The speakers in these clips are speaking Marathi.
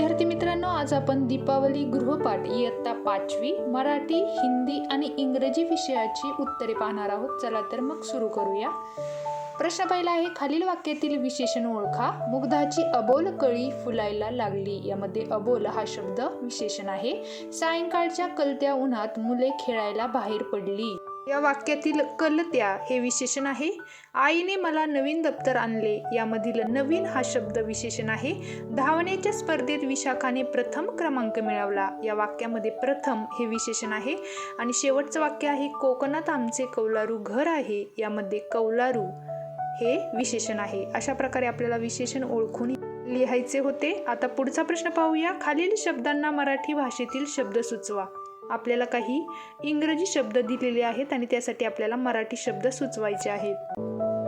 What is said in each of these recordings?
विद्यार्थी मित्रांनो आज आपण दीपावली गृहपाठ इयत्ता पाचवी मराठी हिंदी आणि इंग्रजी विषयाची उत्तरे पाहणार आहोत. चला तर मग सुरू करूया. प्रश्न पहिला आहे खालील वाक्यातील विशेषण ओळखा. मुग्धाची अबोल कळी फुलायला लागली. यामध्ये अबोल हा शब्द विशेषण आहे. सायंकाळच्या कलत्या उन्हात मुले खेळायला बाहेर पडली. या वाक्यातील कलत्या हे विशेषण आहे. आईने मला नवीन दप्तर आणले. यामधील नवीन हा शब्द विशेषण आहे. धावण्याच्या स्पर्धेत विशाखाने प्रथम क्रमांक मिळवला. या वाक्यामध्ये प्रथम हे विशेषण आहे. आणि शेवटचं वाक्य आहे कोकणात आमचे कौलारू घर आहे. यामध्ये कौलारू हे विशेषण आहे. अशा प्रकारे आपल्याला विशेषण ओळखून लिहायचे होते. आता पुढचा प्रश्न पाहूया. खालील शब्दांना मराठी भाषेतील शब्द सुचवा. आपल्याला काही इंग्रजी शब्द दिलेले आहेत आणि त्यासाठी आपल्याला मराठी शब्द सुचवायचे आहेत.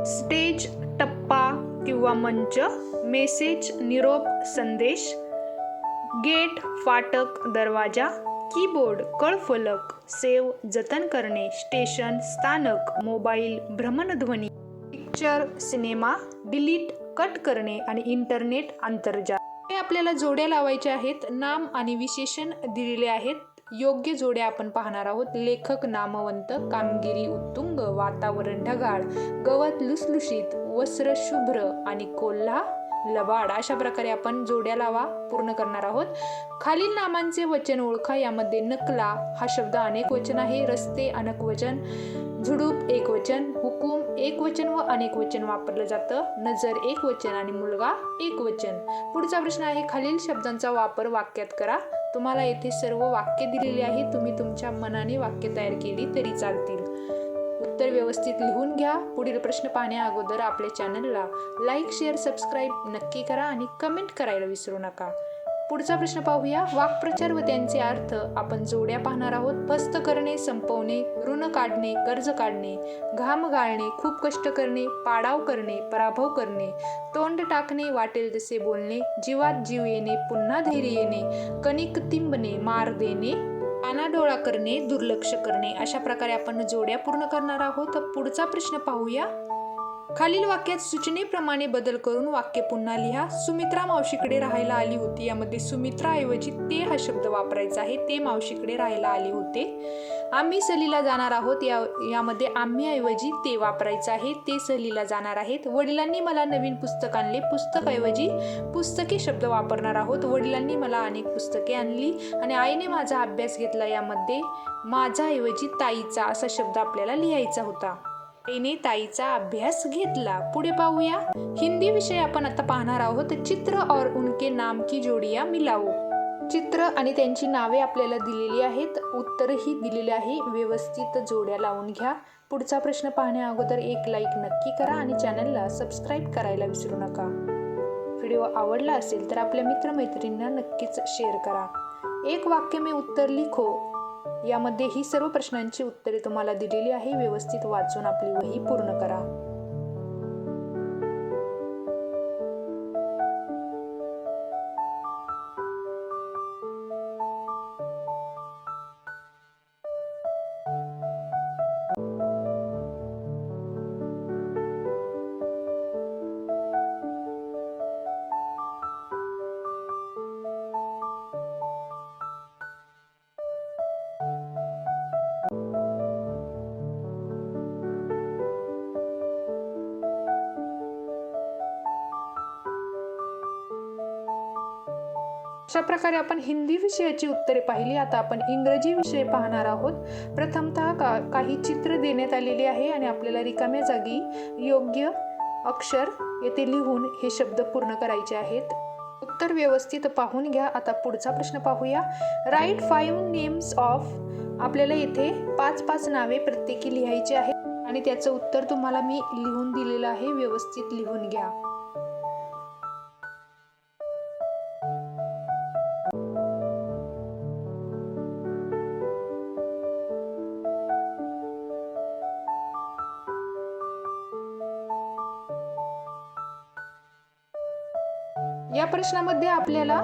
स्टेज टप्पा किंवा मंच मेसेज निरोप संदेश गेट फाटक दरवाजा कीबोर्ड कळफलक सेव जतन करणे स्टेशन स्थानक मोबाईल भ्रमणध्वनी पिक्चर सिनेमा डिलीट कट करणे आणि इंटरनेट आंतरजाल. हे आपल्याला जोड्या लावायच्या आहेत नाम आणि विशेषण दिलेले आहेत. योग्य जोड्या आपण पाहणार आहोत. लेखक नामवंत कामगिरी उत्तुंग वातावरण ढगाळ गवत लुसलुशीत वस्त्र शुभ्र आणि कोल्हा लबाड अशा प्रकारे आपण जोड्या लावा पूर्ण करणार आहोत. खालील नामांचे वचन ओळखा. यामध्ये नकला हा शब्द अनेक वचन आहे. रस्ते अनेक वचन. झुडूप एक वचन हुकूम एक वचन व अनेक वचन वापरलं जातं. नजर एक वचन आणि मुलगा एक वचन. पुढचा प्रश्न आहे खालील शब्दांचा वापर वाक्यात करा. तुम्हाला येथे सर्व वाक्य दिलेली आहे तुम्ही तुमच्या मनाने वाक्य तयार केली तरी चालतील. उत्तर व्यवस्थित लिहून घ्या. पुढील प्रश्न पाहण्या अगोदर आपल्या चॅनलला लाईक शेअर सबस्क्राईब नक्की करा आणि कमेंट करायला विसरू नका. पुढचा प्रश्न पाहूया. वाक्प्रचार व त्यांचे अर्थ आपण जोड्या पाहणार आहोत. फस्त करणे संपवणे ऋण काढणे कर्ज काढणे घाम गाळणे खूप कष्ट करणे पाडाव करणे पराभव करणे तोंड टाकणे वाटेल तसे बोलणे जीवात जीव येणे पुन्हा धैर्य येणे कणिक तिंबणे मार देणे अनाडोळा करणे दुर्लक्ष करणे अशा प्रकारे आपण जोड्या पूर्ण करणार आहोत. पुढचा प्रश्न पाहूया. खालील वाक्यात सूचनेप्रमाणे बदल करून वाक्य पुन्हा लिहा. सुमित्रा मावशीकडे राहायला आली होती. यामध्ये सुमित्राऐवजी ते हा शब्द वापरायचा आहे. ते मावशीकडे राहायला आले होते. आम्ही सहलीला जाणार आहोत. या यामध्ये आम्ही ऐवजी ते वापरायचं आहे. ते सहलीला जाणार आहेत. वडिलांनी मला नवीन पुस्तक आणले. पुस्तक ऐवजी पुस्तके शब्द वापरणार आहोत. वडिलांनी मला अनेक पुस्तके आणली आणि आईने माझा अभ्यास घेतला. यामध्ये माझा ऐवजी ताईचा असा शब्द आपल्याला लिहायचा होता. आईने ताईचा अभ्यास घेतला. पुढे पाहूया. हिंदी विषय आपण आता पाहणार आहोत. चित्र और उनके नाम की जोडिया मिलाओ. चित्र आणि त्यांची नावे आपल्याला दिलेली आहेत. उत्तरही दिलेले आहे. व्यवस्थित जोड्या लावून घ्या. पुढचा प्रश्न पाहण्या अगोदर एक लाईक नक्की करा आणि चॅनलला सबस्क्राईब करायला विसरू नका. व्हिडिओ आवडला असेल तर आपल्या मित्रमैत्रिणींना नक्कीच शेअर करा. एक वाक्य में उत्तर लिखो. यामध्ये ही सर्व प्रश्नांची उत्तरे तुम्हाला दिलेली आहे. व्यवस्थित वाचून आपली वही पूर्ण करा. अशा प्रकारे आपण हिंदी विषयाची उत्तरे पाहिली. आता आपण इंग्रजी विषय पाहणार आहोत. प्रथमतः का काही चित्र देण्यात आलेली आहे आणि आपल्याला रिकाम्या जागी योग्य अक्षर येथे लिहून हे शब्द पूर्ण करायचे आहेत. उत्तर व्यवस्थित पाहून घ्या. आता पुढचा प्रश्न पाहूया. राईट फाईव्ह नेम्स ऑफ आपल्याला येथे पाच पाच नावे प्रत्येकी लिहायची आहेत. आणि त्याचं उत्तर तुम्हाला मी लिहून दिलेलं आहे. व्यवस्थित लिहून घ्या. या प्रश्नामध्ये आपल्याला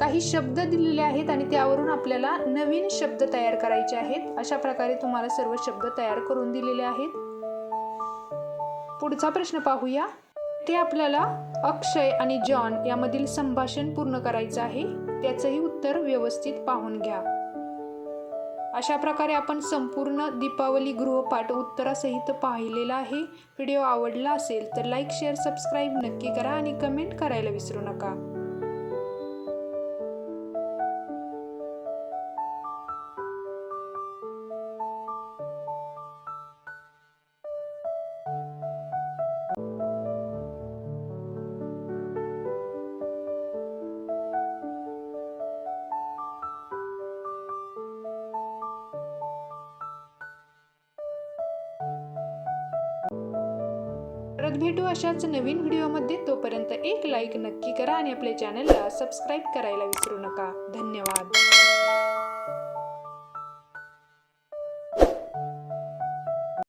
काही शब्द दिलेले आहेत आणि त्यावरून आपल्याला नवीन शब्द तयार करायचे आहेत. अशा प्रकारे तुम्हाला सर्व शब्द तयार करून दिलेले आहेत. पुढचा प्रश्न पाहूया. ते आपल्याला अक्षय आणि जॉन यामधील संभाषण पूर्ण करायचं आहे. त्याचंही उत्तर व्यवस्थित पाहून घ्या. अशा प्रकारे आपण संपूर्ण दीपावली गृहपाठ उत्तरासहित पाहिलेला आहे. व्हिडिओ आवडला असेल तर लाईक शेअर सबस्क्राईब नक्की करा आणि कमेंट करायला विसरू नका. परत भेटू अशाच नवीन व्हिडिओमध्ये. तोपर्यंत एक लाईक नक्की करा आणि आपल्या चॅनलला सबस्क्राईब करायला विसरू नका. धन्यवाद.